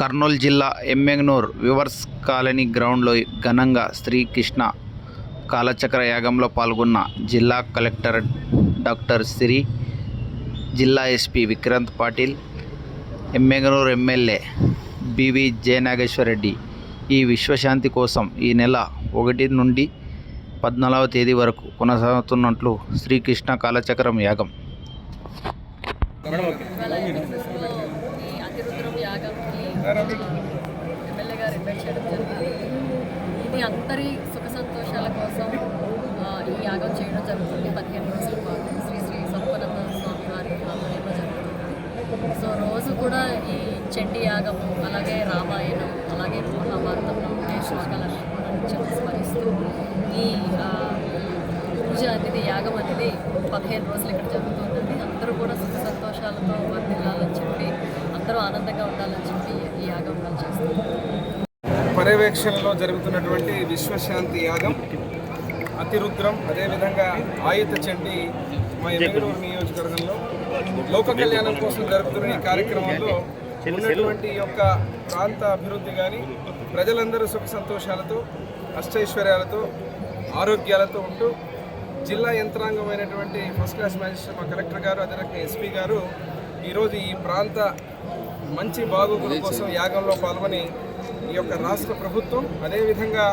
కర్నూలు జిల్లా Yemmiganur viewers colony గ్రౌండ్లో ఘనంగా శ్రీకృష్ణ కాలచక్ర యాగంలో పాల్గొన్న జిల్లా కలెక్టర్ డాక్టర్ సిరి జిల్లా SP Vikrant Patil Yemmiganur MLA B V Jayanageswara Reddy. ఈ విశ్వశాంతి కోసం ఈ నెల ఒకటి నుండి పద్నాలుగవ తేదీ వరకు కొనసాగుతున్నట్లు శ్రీకృష్ణ కాలచక్రం యాగం. ఎమ్మెల్యే గారు ఇన్వైట్ చేయడం జరిగింది. ఇది అందరి సుఖ సంతోషాల కోసం ఈ యాగం చేయడం జరుగుతుంది. పదిహేను రోజుల పాటు శ్రీ శ్రీ సంపనంద స్వామి వారి ఆధ్వర్యంలో జరుగుతుంది. సో రోజు కూడా ఈ చెండి యాగము అలాగే రామాయణం అలాగే మహాభారతం ఉండే శ్లోకాలన్నీ కూడా నిత్యం స్మరిస్తూ ఈ పూజ అనేది యాగం అనేది పదిహేను రోజులు ఇక్కడ జరుగుతుంటుంది అందరూ కూడా సుఖ సంతోషాలతో వర్దిల్లాలని చెప్పి అందరూ ఆనందంగా ఉండాలని చెప్పి పర్యవేక్షణలో జరుగుతున్నటువంటి విశ్వశాంతి యాగం అతిరుద్రం అదేవిధంగా ఆయుధ చండి మా ఎమ్మెగనూరు నియోజకవర్గంలో లోక కళ్యాణం కోసం జరుగుతున్న ఈ కార్యక్రమంలో ఉన్నటువంటి యొక్క ప్రాంత అభివృద్ధి కానీ ప్రజలందరూ సుఖ సంతోషాలతో అష్టైశ్వర్యాలతో ఆరోగ్యాలతో ఉంటూ జిల్లా యంత్రాంగమైనటువంటి ఫస్ట్ క్లాస్ మ్యాజిస్ట్రేట్ మా కలెక్టర్ గారు అదే రకంగా ఎస్పీ గారు ఈరోజు ఈ ప్రాంత మంచి బాగోగుల కోసం యాగంలో పాల్గొని ఈ యొక్క రాష్ట్ర ప్రభుత్వం అదేవిధంగా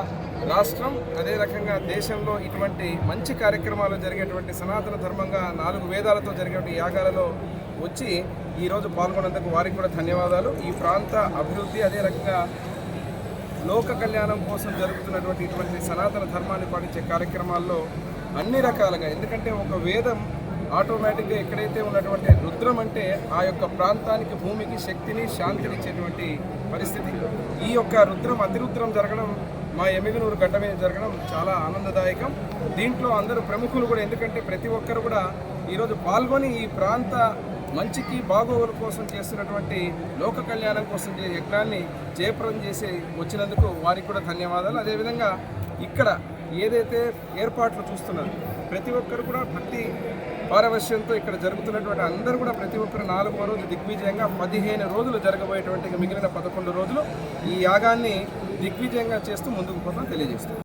రాష్ట్రం అదే రకంగా దేశంలో ఇటువంటి మంచి కార్యక్రమాలు జరిగేటువంటి సనాతన ధర్మంగా నాలుగు వేదాలతో జరిగేటువంటి యాగాలలో వచ్చి ఈరోజు పాల్గొన్నందుకు వారికి కూడా ధన్యవాదాలు. ఈ ప్రాంత అభివృద్ధి అదే రకంగా లోక కళ్యాణం కోసం జరుగుతున్నటువంటి ఇటువంటి సనాతన ధర్మాన్ని పాటించే కార్యక్రమాల్లో అన్ని రకాలుగా ఎందుకంటే ఒక వేదం ఆటోమేటిక్గా ఎక్కడైతే ఉన్నటువంటి రుద్రం అంటే ఆ యొక్క ప్రాంతానికి భూమికి శక్తిని శాంతిని ఇచ్చేటువంటి పరిస్థితి. ఈ యొక్క రుద్రం అతిరుద్రం జరగడం మా ఎమిగనూరు గడ్డ మీద జరగడం చాలా ఆనందదాయకం. దీంట్లో అందరూ ప్రముఖులు కూడా ఎందుకంటే ప్రతి ఒక్కరు కూడా ఈరోజు పాల్గొని ఈ ప్రాంత మంచికి బాగోగుల కోసం చేస్తున్నటువంటి లోక కళ్యాణం కోసం యజ్ఞాన్ని జయప్రదం చేసి వచ్చినందుకు వారికి కూడా ధన్యవాదాలు. అదేవిధంగా ఇక్కడ ఏదైతే ఏర్పాట్లు చూస్తున్నారు ప్రతి ఒక్కరు కూడా భక్తి పారవశ్యంతో ఇక్కడ జరుగుతున్నటువంటి అందరూ కూడా ప్రతి ఒక్కరు నాలుగో రోజు దిగ్విజయంగా పదిహేను రోజులు జరగబోయేటువంటి మిగిలిన పదకొండు రోజులు ఈ యాగాన్ని దిగ్విజయంగా చేస్తూ ముందుకు పోతాం తెలియజేస్తాం